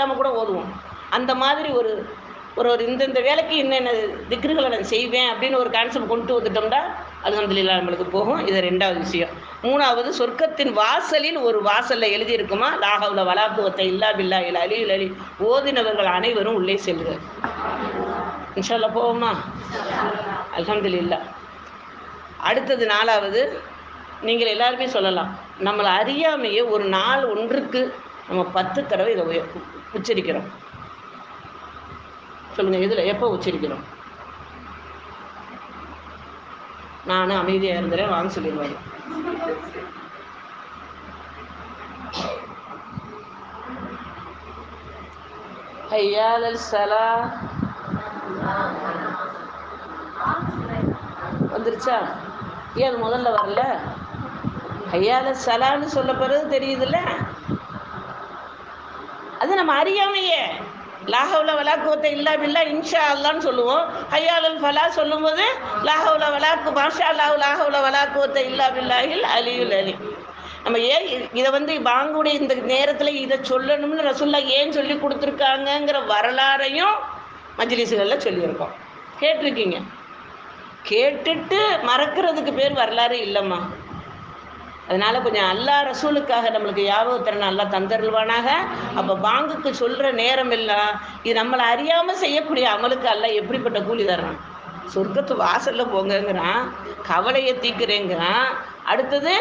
இல்லாமல் கூட ஓதுவோம். அந்த மாதிரி ஒரு ஒரு ஒரு இந்தந்த வேலைக்கு என்னென்ன திக்ருகளை நான் செய்வேன் அப்படின்னு ஒரு கான்செப்ட் கொண்டு வந்துட்டோம்னா அல்ஹம்துலில்லாஹ் நம்மளுக்கு போகும். இது ரெண்டாவது விஷயம். மூணாவது சொர்க்கத்தின் வாசலில் ஒரு வாசலில் எழுதியிருக்குமா? லாகவுல வலாக்குவத்தை இல்லா பில்லா இல்ல அலி அலி ஓதினவர்கள் அனைவரும் உள்ளே செல்க. இன்ஷால்ல போவோமா? அல்ஹம்துலில்லாஹ். அடுத்தது நாலாவது நீங்கள் எல்லாருமே சொல்லலாம். நம்மளை அறியாமையே ஒரு நாள் ஒன்றுக்கு நம்ம பத்து தடவை இதை உய- உச்சரிக்கிறோம். சொல்லுங்கள் இதில் எப்போ உச்சரிக்கிறோம்? நானும் அமைதியாக இருந்துறேன் வாங்க சொல்லிடுவாங்க ஐயாலல் சலா. வந்துருச்சா? ஏன் அது முதல்ல வரல? ஐயால சலான்னு சொல்ல பிறகு தெரியுதுல்ல? அது நம்ம அறியாமையே. லாஹவுல வலாக்குவத்தை இல்லா பில்லா இன்ஷா அல்லான்னு சொல்லுவோம். ஹையாலுல் ஃபலா சொல்லும்போது லாஹவுல வலாக்கு மாஷா அல்லாஹ் லாஹவுல வலாக்குவத்தை இல்லா பில்லாஹில் அலியுல் அலி நம்ம ஏன் இதை வந்து பாங்குடைய இந்த நேரத்தில் இதை சொல்லணும்னு ரசுல்லா ஏன் சொல்லி கொடுத்துருக்காங்கங்கிற வரலாறையும் மஜ்லிஸுகளில் சொல்லியிருக்கோம். கேட்டிருக்கீங்க. கேட்டுட்டு மறக்கிறதுக்கு பேர் வரலாறு இல்லைம்மா. அதனால கொஞ்சம் அல்லா ரசூலுக்காக நம்மளுக்கு ஞாபகத்திறன் நல்லா தந்தருள்வானாக. அப்போ பாங்குக்கு சொல்கிற நேரம் எல்லாம் இது நம்மளை அறியாமல் செய்யக்கூடிய அமலுக்கு அல்ல எப்படிப்பட்ட கூலி தரணும் சொர்க்கத்து வாசலில் போங்கங்கிறான். கவலையை தீக்குறேங்கிறான் அடுத்தது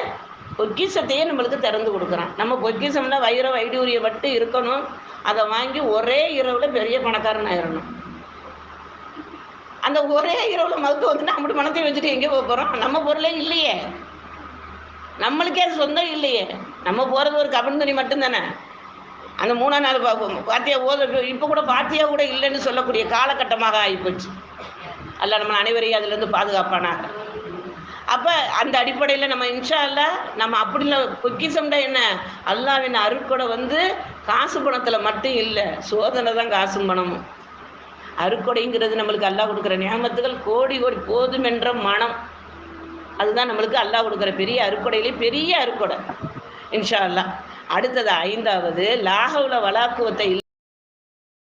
பொக்கிஷத்தையே நம்மளுக்கு திறந்து கொடுக்குறான். நம்ம பொக்கிஷம்னா வைர வைடூரிய மட்டும் இருக்கணும். அதை வாங்கி ஒரே இரவில் பெரிய பணக்காரன் ஆயிடணும் அந்த ஒரே இரவில் மருத்துவம் வந்துட்டு அப்படி பணத்தை வச்சுட்டு எங்கே போக போகிறோம் நம்ம பொருளே இல்லையே. நம்மளுக்கே அது சொந்தம் இல்லையே. நம்ம போகிறது ஒரு கபன் துணி மட்டும்தானே? அந்த மூணாம் நாள் பா- பாத்தியா ஓத இப்போ கூட பாத்தியா கூட இல்லைன்னு சொல்லக்கூடிய காலகட்டமாக ஆகிப்போச்சு. அல்ல நம்ம அனைவரையும் அதுலேருந்து பாதுகாப்பானாங்க அப்போ அந்த அடிப்படையில் நம்ம இன்ஷா அல்லா நம்ம அப்படிலாம் பொக்கிசம்டா என்ன? அல்லாவின் அருட்கொடை வந்து காசு பணத்தில் மட்டும் இல்லை சோதனை தான் காசும் பணமும். அருக்கொடைங்கிறது நம்மளுக்கு அல்லாஹ் கொடுக்குற நியமத்துகள் கோடி கோடி போதும் என்ற மனம். அதுதான் நம்மளுக்கு அல்லாஹ் கொடுக்குற பெரிய அறுக்கொடையிலே பெரிய அறுக்கொடை. இன்ஷா அல்லாஹ். அடுத்தது ஐந்தாவது லாகவுல வலாக்குவத்தை